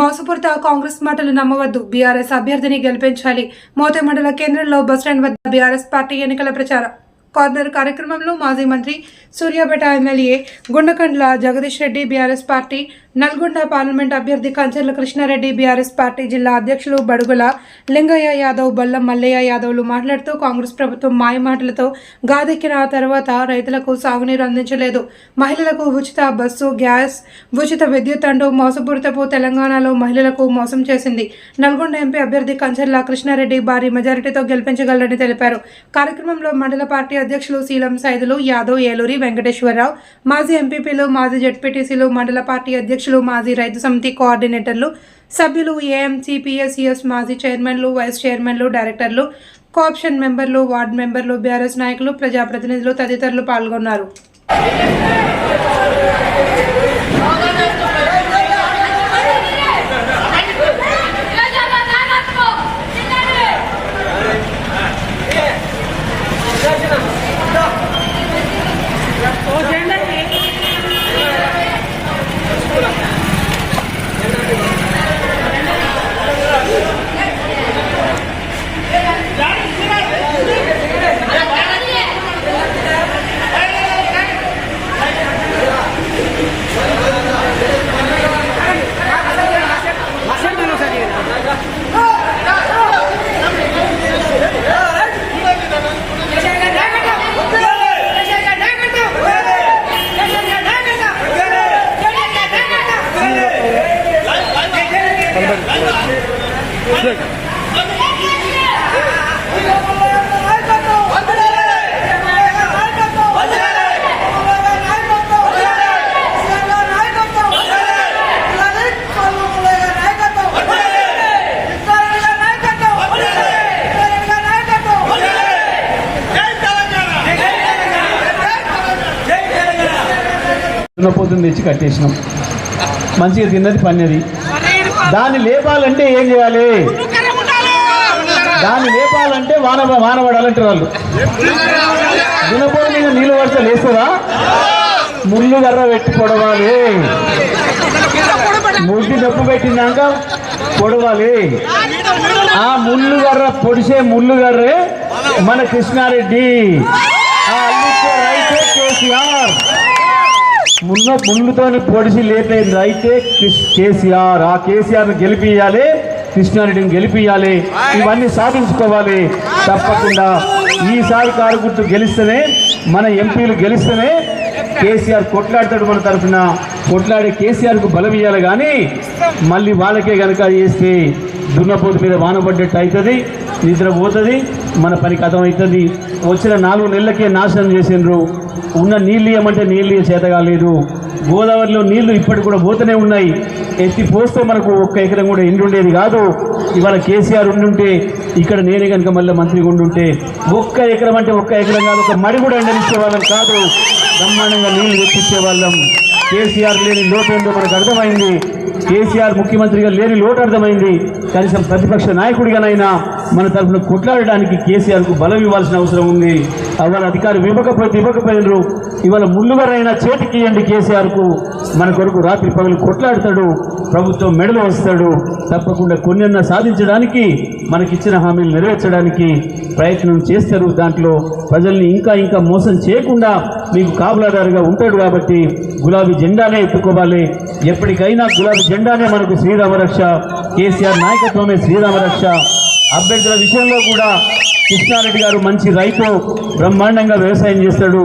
మోసపూరిత కాంగ్రెస్ మాటలు నమ్మవద్దు. బీఆర్ఎస్ అభ్యర్థిని గెలిపించాలి. మోతే మండల కేంద్రంలో బస్టాండ్ వద్ద బీఆర్ఎస్ పార్టీ ఎన్నికల ప్రచారం. కార్నర్ కార్యక్రమంలో మాజీ మంత్రి Suryapet MLA Guntakandla Jagadish Reddy BRS party Nalgonda parliament అభ్యర్థి కంచర్ల కృష్ణారెడ్డి బీఆర్ఎస్ పార్టీ జిల్లా అధ్యక్షులు బడుగుల లింగయ్య యాదవ్ బల్లం మల్లయ్య యాదవ్లు మాట్లాడుతూ కాంగ్రెస్ ప్రభుత్వం మాయమాటలతో గాదెక్కిన తర్వాత రైతులకు సాగునీరు అందించలేదు. మహిళలకు ఉచిత బస్సు గ్యాస్ ఉచిత విద్యుత్ అంటూ మోసపూరితపు తెలంగాణలో మహిళలకు మోసం చేసింది. నల్గొండ ఎంపీ అభ్యర్థి కంచర్ల కృష్ణారెడ్డి భారీ మెజారిటీతో గెలిపించగలరని తెలిపారు. కార్యక్రమంలో మండల పార్టీ అధ్యక్షులు శీలం సైదులు యాదవ్ ఏలూరి వెంకటేశ్వరరావు మాజీ ఎంపీపీలు మాజీ జడ్పీటీసీలు మండల పార్టీ అధ్యక్షులు మాజీ రైతు సమితి కోఆర్డినేటర్లు సభ్యులు ఏఎంసీ పిఎస్సిఎస్ మాజీ చైర్మన్లు వైస్ చైర్మన్లు డైరెక్టర్లు కోఆప్షన్ మెంబర్లు వార్డు మెంబర్లు బీఆర్ఎస్ నాయకులు ప్రజాప్రతినిధులు తదితరులు పాల్గొన్నారు. దున్నపోతుని తెచ్చి కట్టేసినాం. మంచిగా తిన్నది పన్నది. దాన్ని లేపాలంటే ఏం చేయాలి? దాన్ని లేపాలంటే వాన వాన వాళ్ళు. దున్నపోతు మీద నీళ్ళు పడితే లేస్తుందా ముళ్ళు గర్ర పెట్టి పొడవాలి. ముడ్డి నొప్పు పెట్టినాక పొడవాలి. ఆ ముళ్ళు గర్ర పొడిసే ముళ్ళు గర్రే మన కృష్ణారెడ్డి. కేసీఆర్. మున్న ముళ్ళుతోని పొడిసి లేపేది అయితే కేసీఆర్. ఆ కేసీఆర్ని గెలిపియాలి కృష్ణారెడ్డిని గెలిపియాలి ఇవన్నీ సాధించుకోవాలి. తప్పకుండా ఈసారి కారు గుర్తు గెలిస్తేనే మన ఎంపీలు గెలిస్తేనే కేసీఆర్ కొట్లాడతాడు మన తరఫున. కొట్లాడే కేసీఆర్కు బలం ఇవ్వాలి కానీ మళ్ళీ వాళ్ళకే కనుక చేస్తే దున్నపోతు మీద వాన పడ్డట్టు అవుతుంది నిద్ర పోతుంది మన పని కథం అవుతుంది వచ్చిన నాలుగు నెలలకే నాశనం చేసిండ్రు. ఉన్న నీళ్ళు ఇవ్వమంటే నీళ్ళు చేత కాలేదు. గోదావరిలో నీళ్ళు ఇప్పటికి కూడా పోతూనే ఉన్నాయి. ఎత్తి పోస్తే మనకు ఒక్క ఎకరం కూడా ఎండు ఉండేది కాదు. ఇవాళ కేసీఆర్ ఉండుంటే ఇక్కడ నేనే కనుక మళ్ళీ మంత్రిగా ఉండుంటే ఒక్క ఎకరం అంటే ఒక్క ఎకరం కాదు ఒక మడి కూడా ఎండనిచ్చే వాళ్ళం కాదు. బ్రహ్మాండంగా నీళ్ళు తెప్పించే వాళ్ళం. కేసీఆర్ లేని లోటు ఏంటో మనకు అర్థమైంది. కేసీఆర్ ముఖ్యమంత్రిగా లేని లోటు అర్థమైంది. కనీసం ప్రతిపక్ష నాయకుడిగానైనా మన తరఫున కొట్లాడడానికి కేసీఆర్కు బలం ఇవ్వాల్సిన అవసరం ఉంది. అవాళ అధికారులు ఇవ్వకపోతే ఇవ్వకపోయినరు ఇవాళ ముళ్ళుగారైనా చేతికి ఇవ్వండి కేసీఆర్కు. మన కొరకు రాత్రి పగలు కొట్లాడతాడు. ప్రభుత్వం మెడలు వస్తాడు. తప్పకుండా కొన్నెన్న సాధించడానికి మనకిచ్చిన హామీలు నెరవేర్చడానికి ప్రయత్నం చేస్తారు దాంట్లో. ప్రజల్ని ఇంకా ఇంకా మోసం చేయకుండా మీకు కాపులాదారుగా ఉంటాడు కాబట్టి గులాబీ జెండానే ఎత్తుకోవాలి. ఎప్పటికైనా గులాబీ జెండానే మనకు శ్రీరామరక్ష. కేసీఆర్ నాయకత్వమే శ్రీరామరక్ష. అభ్యర్థుల విషయంలో కూడా కృష్ణారెడ్డి గారు మంచి రైతు బ్రహ్మాండంగా వ్యవసాయం చేస్తాడు.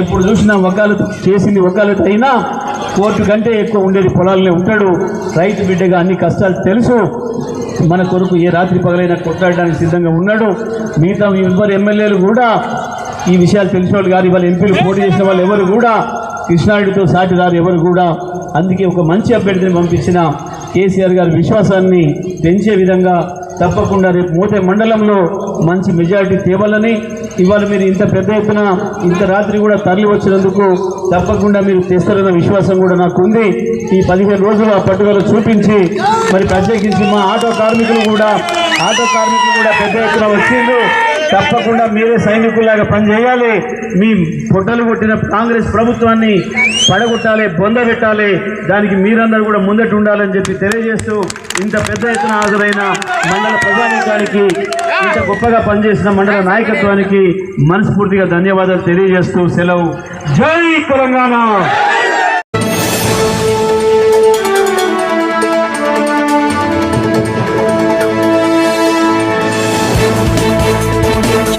ఎప్పుడు చూసినా వకాలత్ చేసింది వకాలత్ అయినా కోర్టు కంటే ఎక్కువ ఉండేది పొలాలనే ఉంటాడు. రైతు బిడ్డగా అన్ని కష్టాలు తెలుసు. మన కొరకు ఏ రాత్రి పగలైనా కొట్లాడడానికి సిద్ధంగా ఉన్నాడు. మిగతా ఇద్దరు ఎమ్మెల్యేలు కూడా ఈ విషయాలు తెలిసిన వాళ్ళు కాదు. వాళ్ళ ఎంపీలు పోటీ చేసిన వాళ్ళు ఎవరు కూడా కృష్ణారెడ్డితో సాటిదారు ఎవరు కూడా. అందుకే ఒక మంచి అభ్యర్థిని పంపించిన కేసీఆర్ గారి విశ్వాసాన్ని పెంచే విధంగా తప్పకుండా రేపు మోతే మండలంలో మంచి మెజారిటీ తేవాలని ఇవాళ మీరు ఇంత పెద్ద ఎత్తున ఇంత రాత్రి కూడా తరలి వచ్చినందుకు తప్పకుండా మీరు తెస్తారన్న విశ్వాసం కూడా నాకు ఉంది. ఈ పదిహేను రోజులు ఆ పట్టుదల చూపించి మరి ప్రత్యేకించి మా ఆటో కార్మికులు కూడా ఆటో కార్మికులు కూడా పెద్ద ఎత్తున వచ్చిండ్రు. తప్పకుండా మీరే సైనికుల్లాగా పనిచేయాలి. మీ పొట్టలు కొట్టిన కాంగ్రెస్ ప్రభుత్వాన్ని పడగొట్టాలి బొందబెట్టాలి దానికి మీరందరూ కూడా ముందట ఉండాలని చెప్పి తెలియజేస్తూ ఇంత పెద్ద ఎత్తున హాజరైన మండల ప్రజానీకానికి ఇంత గొప్పగా పనిచేసిన మండల నాయకత్వానికి మనస్ఫూర్తిగా ధన్యవాదాలు తెలియజేస్తూ సెలవు. జై తెలంగాణ!